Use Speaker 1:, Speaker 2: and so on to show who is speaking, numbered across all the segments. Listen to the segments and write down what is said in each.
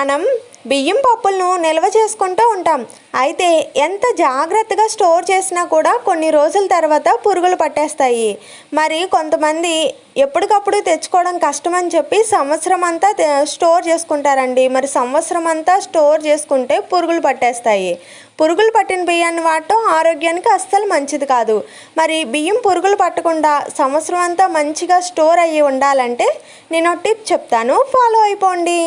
Speaker 1: మనం బియ్యం పప్పులను నిల్వ చేసుకుంటూ ఉంటాం. అయితే ఎంత జాగ్రత్తగా స్టోర్ చేసినా కూడా కొన్ని రోజుల తర్వాత పురుగులు పట్టేస్తాయి. మరి కొంతమంది ఎప్పటికప్పుడు తెచ్చుకోవడం కష్టమని చెప్పి సంవత్సరం అంతా స్టోర్ చేసుకుంటారండి. మరి సంవత్సరం అంతా స్టోర్ చేసుకుంటే పురుగులు పట్టేస్తాయి. పురుగులు పట్టిన బియ్యాన్ని వాడటం ఆరోగ్యానికి అస్సలు మంచిది కాదు. మరి బియ్యం పురుగులు పట్టకుండా సంవత్సరం అంతా మంచిగా స్టోర్ అయ్యి ఉండాలంటే నేను టిప్ చెప్తాను. ఫాలో అయిపోండి.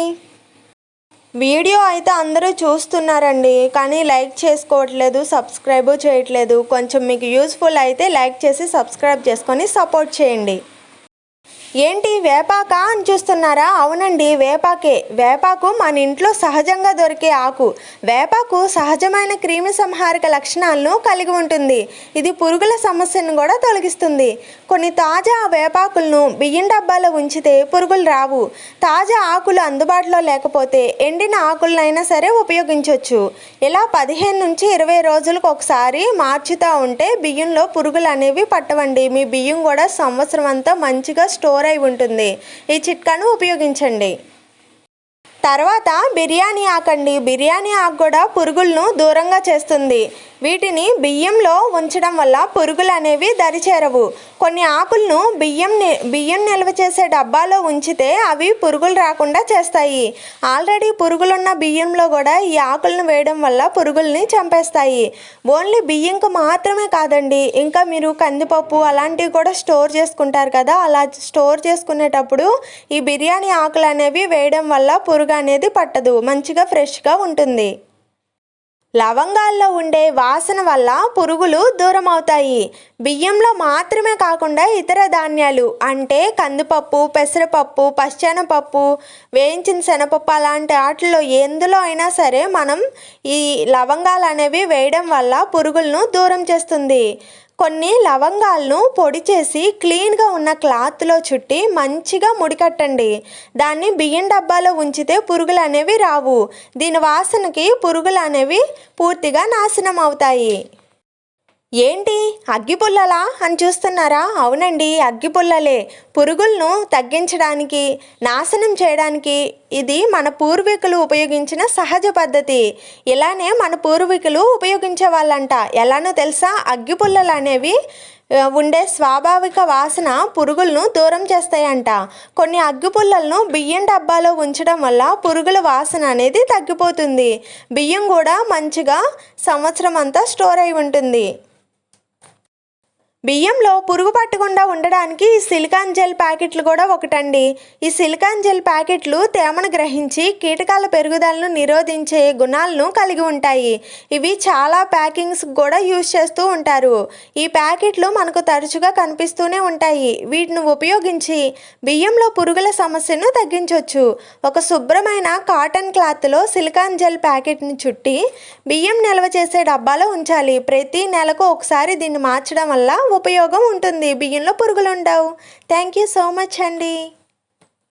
Speaker 1: వీడియో అయితే అందరూ చూస్తున్నారండి కానీ లైక్ చేసుకోవట్లేదు సబ్స్క్రైబ్ చేయట్లేదు. కొంచెం మీకు యూస్ఫుల్ అయితే లైక్ చేసి సబ్స్క్రైబ్ చేసుకొని సపోర్ట్ చేయండి. ఏంటి వేపాక అని చూస్తున్నారా? అవునండి వేపాకే. వేపాకు మన ఇంట్లో సహజంగా దొరికే ఆకు. వేపాకు సహజమైన క్రిమి సంహారక లక్షణాలను కలిగి ఉంటుంది. ఇది పురుగుల సమస్యను కూడా తొలగిస్తుంది. కొన్ని తాజా వేపాకులను బియ్యం డబ్బాలో ఉంచితే పురుగులు రావు. తాజా ఆకులు అందుబాటులో లేకపోతే ఎండిన ఆకులనైనా సరే ఉపయోగించవచ్చు ఇలా పదిహేను నుంచి ఇరవై రోజులకు ఒకసారి మార్చుతూ ఉంటే బియ్యంలో పురుగులు అనేవి పట్టవండి. మీ బియ్యం కూడా సంవత్సరం అంతా మంచిగా స్టోర్ అయి ఉంటుంది. ఈ చిట్కాను ఉపయోగించండి. తర్వాత బిర్యానీ ఆకండి. బిర్యానీ ఆకు కూడా పురుగులను దూరంగా చేస్తుంది. వీటిని బియ్యంలో ఉంచడం వల్ల పురుగులు అనేవి దరిచేరవు. కొన్ని ఆకులను బియ్యం బియ్యం నిల్వ చేసే డబ్బాలో ఉంచితే అవి పురుగులు రాకుండా చేస్తాయి. ఆల్రెడీ పురుగులున్న బియ్యంలో కూడా ఈ ఆకులను వేయడం వల్ల పురుగుల్ని చంపేస్తాయి. ఓన్లీ బియ్యంకు మాత్రమే కాదండి ఇంకా మీరు కందిపప్పు అలాంటివి కూడా స్టోర్ చేసుకుంటారు కదా అలా స్టోర్ చేసుకునేటప్పుడు ఈ బిర్యానీ ఆకులు అనేవి వేయడం వల్ల పురుగు అనేది పట్టదు మంచిగా ఫ్రెష్గా ఉంటుంది. లవంగాల్లో ఉండే వాసన వల్ల పురుగులు దూరం అవుతాయి బియ్యంలో మాత్రమే కాకుండా ఇతర ధాన్యాలు అంటే కందిపప్పు పెసరపప్పు పచ్చెనపప్పు వేయించిన శనపప్పు అలాంటి వాటిల్లో ఎందులో అయినా సరే మనం ఈ లవంగాలు అనేవి వేయడం వల్ల పురుగులను దూరం చేస్తుంది. కొన్ని లవంగాలను పొడి చేసి క్లీన్గా ఉన్న క్లాత్లో చుట్టి మంచిగా ముడికట్టండి. దాన్ని బియ్యం డబ్బాలో ఉంచితే పురుగులు అనేవి రావు. దీని వాసనకి పురుగులు అనేవి పూర్తిగా నాశనం అవుతాయి. ఏంటి? అగ్గిపుల్లలా అని చూస్తున్నారా? అవునండి అగ్గిపుల్లలే. పురుగులను తగ్గించడానికి నాశనం చేయడానికి ఇది మన పూర్వీకులు ఉపయోగించిన సహజ పద్ధతి. ఇలానే మన పూర్వీకులు ఉపయోగించే వాళ్ళంట. ఎలానో తెలుసా? అగ్గిపుల్లలు అనేవి ఉండే స్వాభావిక వాసన పురుగులను దూరం చేస్తాయంట. కొన్ని అగ్గిపుల్లలను బియ్యం డబ్బాలో ఉంచడం వల్ల పురుగుల వాసన అనేది తగ్గిపోతుంది. బియ్యం కూడా మంచిగా సంవత్సరం అంతా స్టోర్ అయి ఉంటుంది. బియ్యంలో పురుగు పట్టకుండా ఉండడానికి ఈ సిలికాన్ జెల్ ప్యాకెట్లు కూడా ఒకటండి. ఈ సిలికాన్ జెల్ ప్యాకెట్లు తేమను గ్రహించి కీటకాల పెరుగుదలను నిరోధించే గుణాలను కలిగి ఉంటాయి. ఇవి చాలా ప్యాకింగ్స్ కూడా యూజ్ చేస్తూ ఉంటారు. ఈ ప్యాకెట్లు మనకు తరచుగా కనిపిస్తూనే ఉంటాయి. వీటిని ఉపయోగించి బియ్యంలో పురుగుల సమస్యను తగ్గించవచ్చు ఒక శుభ్రమైన కాటన్ క్లాత్లో సిలికాన్ జెల్ ప్యాకెట్ని చుట్టి బియ్యం నిల్వ చేసే డబ్బాలో ఉంచాలి. ప్రతి నెలకు ఒకసారి దీన్ని మార్చడం వల్ల ఉపయోగం ఉంటుంది. బియ్యంలో పురుగులు ఉండవు థ్యాంక్ యూ సో మచ్ అండి.